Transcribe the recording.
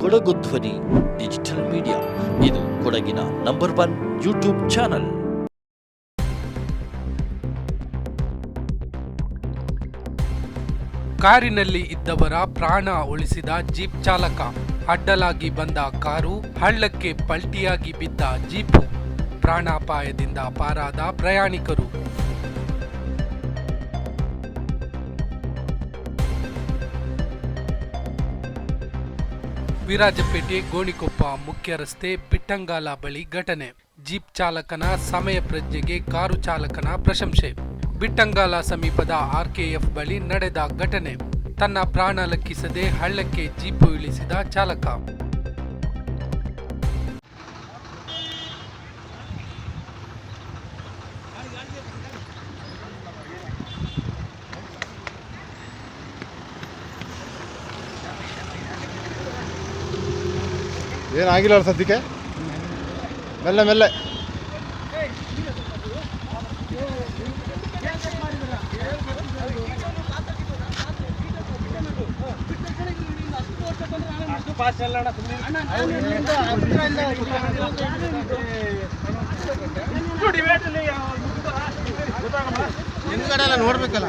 ಕೊಡಗು ಧ್ವನಿ, digital media. ಇದು ಕೊಡಗಿನ ನಂಬರ್ ಒನ್ ಯೂಟ್ಯೂಬ್ ಚಾನಲ್. ಕಾರಿನಲ್ಲಿ ಇದ್ದವರ ಪ್ರಾಣ ಉಳಿಸಿದ ಜೀಪ್ ಚಾಲಕ. ಅಡ್ಡಲಾಗಿ ಬಂದ ಕಾರು ಹಳ್ಳಕ್ಕೆ ಪಲ್ಟಿಯಾಗಿ ಬಿದ್ದ ಜೀಪ್. ಪ್ರಾಣಾಪಾಯದಿಂದ ಪಾರಾದ ಪ್ರಯಾಣಿಕರು. ವಿರಾಜಪೇಟೆ ಗೋಣಿಕೊಪ್ಪ ಮುಖ್ಯ ರಸ್ತೆ ಬಿಟ್ಟಂಗಾಲ ಬಳಿ ಘಟನೆ. ಜೀಪ್ ಚಾಲಕನ ಸಮಯ ಪ್ರಜ್ಞೆಗೆ ಕಾರು ಚಾಲಕನ ಪ್ರಶಂಸೆ. ಬಿಟ್ಟಂಗಾಲ ಸಮೀಪದ ಆರ್ಕೆಎಫ್ ಬಳಿ ನಡೆದ ಘಟನೆ. ತನ್ನ ಪ್ರಾಣ ಲೆಕ್ಕಿಸದೆ ಹಳ್ಳಕ್ಕೆ ಜೀಪು ಇಳಿಸಿದ ಚಾಲಕ. ಏನಾಗಿಲ್ಲ ಅಲ್ಲ ಸದ್ಯಕ್ಕೆ? ಮೆಲ್ಲೆ ಮೆಲ್ಲೆ. ಹಿಂದ್ಗಡೆ ಎಲ್ಲ ನೋಡ್ಬೇಕಲ್ಲ.